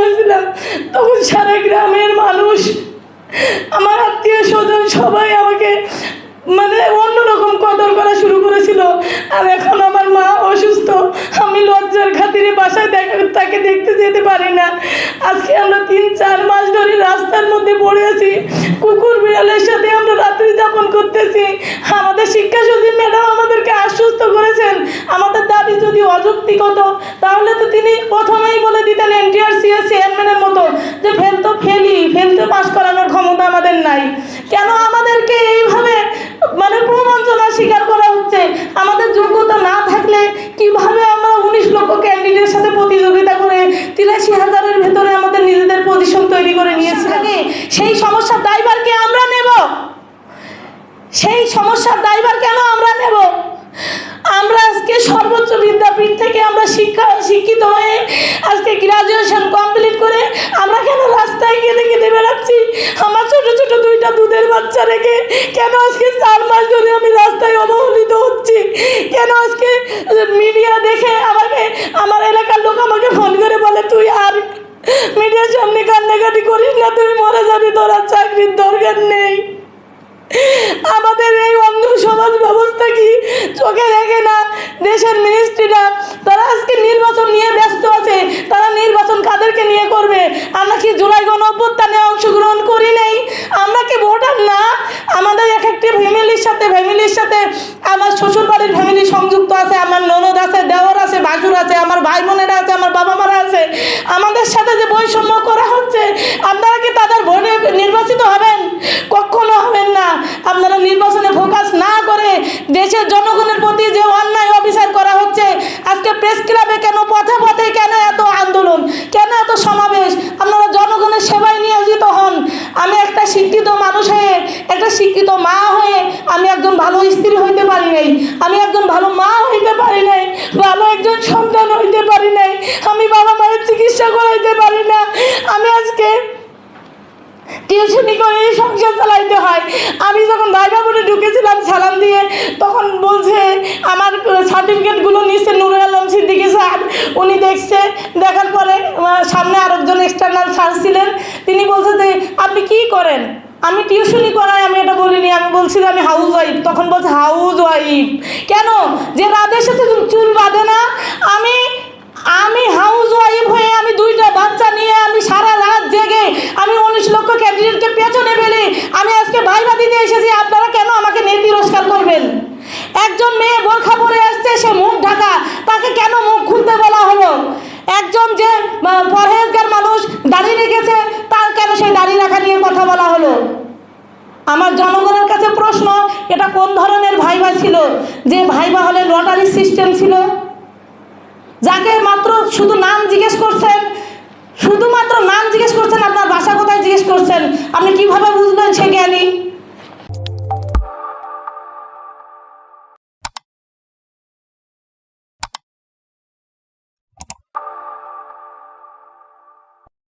হয়েছিলাম। তখন সারা গ্রামের মানুষ, আমার আত্মীয় স্বজন সবাই আমাকে মানে অন্যরকম কদর করা শুরু করেছিল। আর এখন আমার মা অসুস্থ, আমি লজ্জার খাতিরে বাসায় দেখা, তাকে দেখতে যেতে পারি না। আজকে আমরা তিন চার মাস ধরে রাস্তার মধ্যে পড়ে আছি। কুকুর বিড়ালের সাথে আমরা তাহলে তো তিনি প্রথমেই বলে দিতেন এনটিআর সিএস চেয়ারম্যানের মতো যে ফেল তো ফেলি ফেলতে পাস করানোর ক্ষমতা আমাদের নাই। কেন আমাদেরকে এইভাবে মানে প্রবঞ্চনা স্বীকার করা হচ্ছে? আমাদের যোগ্যতা না থাকলে কীভাবে আমরা উনিশ লক্ষ ক্যান্ডিডেটের সাথে প্রতিযোগিতা করে তিরাশি হাজারের ভেতরে আমাদের নিজেদের পজিশন তৈরি করে নিয়েছিলাম? সেই সমস্যার দায়ভারকে আমরা নেব? সেই সমস্যার দায়ভার কেন আমরা নেব? আমরা আজকে সর্বোচ্চ বিদ্যাপীঠ থেকে আমরা শিক্ষা শিক্ষিত হয়ে আজকে গ্রাজুয়েশন কমপ্লিট করে আমরা কেন রাস্তায় কেঁদে কেঁদে বেড়াচ্ছি? আমার ছোট ছোট দুইটা দুধের বাচ্চা রেখে কেন আজকে চার মাস ধরে আমি রাস্তায় অবহেলিত হচ্ছি? কেন আজকে মিডিয়া দেখে আমাকে আমার এলাকার লোক আমাকে ফোন করে বলে, তুই আর মিডিয়ার সামনে কান্নাকাটি করিস না, তুই মরে যাবি, তোর আর চাকরির দরকার নেই। আমাদের এই অন্ধ সমাজ ব্যবস্থা কি? চোখে দেখে না, দেশের মিনিস্ট্রিরা তারা আজকে নির্বাচন নিয়ে ব্যস্ত তারা নির্বাচন কাদেরকে নিয়ে করবে? আমরা কি জুলাই গণ অভ্যুত্থানে অংশগ্রহণ করি নাই? আমরা কি ভোটার না? আমাদের এক একটি ফ্যামিলির সাথে ফ্যামিলির সাথে আমার শ্বশুর বাড়ির ফ্যামিলি সংযুক্ত আছে, আমার ননদ আছে দেওয়ার আছে, ভাসুর আছে, আমার ভাই বোনেরা আছে, আমার বাবা মারা আছে। আমাদের সাথে যে বৈষম্য করা হচ্ছে, আপনারা কি তাদের ভোটে নির্বাচিত হবেন? কখনো হবেন না। আপনারা নির্বাচনে ফোকাস না করে দেশের জনগণের প্রতি যে অন্যায় অবিচার করা হচ্ছে আজকে প্রেস ক্লাবে কেন পথে পথে কেন এত আন্দোলন কেন এত সমাবেশ আপনারা জনগণের সেবায় নিয়োজিত হন আমি একটা শিক্ষিত মানুষ হয়ে একটা শিক্ষিত মা হয়ে আমি একজন ভালো স্ত্রী হইতে পারি নাই। আমি একজন ভালো মা হইতে পারি নাই, ভালো একজন সন্তান হইতে পারি নাই, আমি বাবা মায়ের চিকিৎসা করাইতে পারি না। আমি আজকে টিউশনি করে সংসার চালাইতে হয়। আমি যখন ভাইবা বোর্ডে ঢুকেছিলাম সালাম দিয়ে, তখন বলছে, আমার সার্টিফিকেটগুলো নিচ্ছে নুরুল আলম সিদ্দিকি স্যার। উনি দেখছে, দেখার পরে সামনে আরেকজন এক্সটার্নাল স্যার ছিলেন। তিনি বলছে যে, আপনি কি করেন? আমি টিউশনি করাই, আমি এটা বলিনি, আমি বলছি যে আমি হাউস ওয়াইফ তখন বলছে হাউস ওয়াইফ কেন? যে রাদের সাথে চুল বাঁধে না, আমি আমি হাউস ওয়াইফ হয়ে আমি দুইটা বাচ্চা নিয়ে আমি সারা রাত জেগে আমি উনিশ লক্ষ ক্যান্ডিডেটকে পেছনে ফেলে। আমি আজকে ভাইবা দিতে এসেছি, আপনারা কেন আমাকে নিয়ে তিরস্কার করবেন? একজন মেয়ে বোরখা পরে আসছে, সে মুখ ঢাকা, তাকে কেন মুখ খুলতে বলা হলো? একজন যে পরহেজগার মানুষ দাঁড়িয়ে রেখেছে তার কেন সেই দাড়ি রাখা নিয়ে কথা বলা হলো। আমার জনগণের কাছে প্রশ্ন, এটা কোন ধরনের ভাইবা ছিল? যে ভাইবা হলে লটারি সিস্টেম ছিল? যাকে মাত্র শুধু নাম জিজ্ঞেস করছেন, শুধুমাত্র নাম জিজ্ঞেস করছেন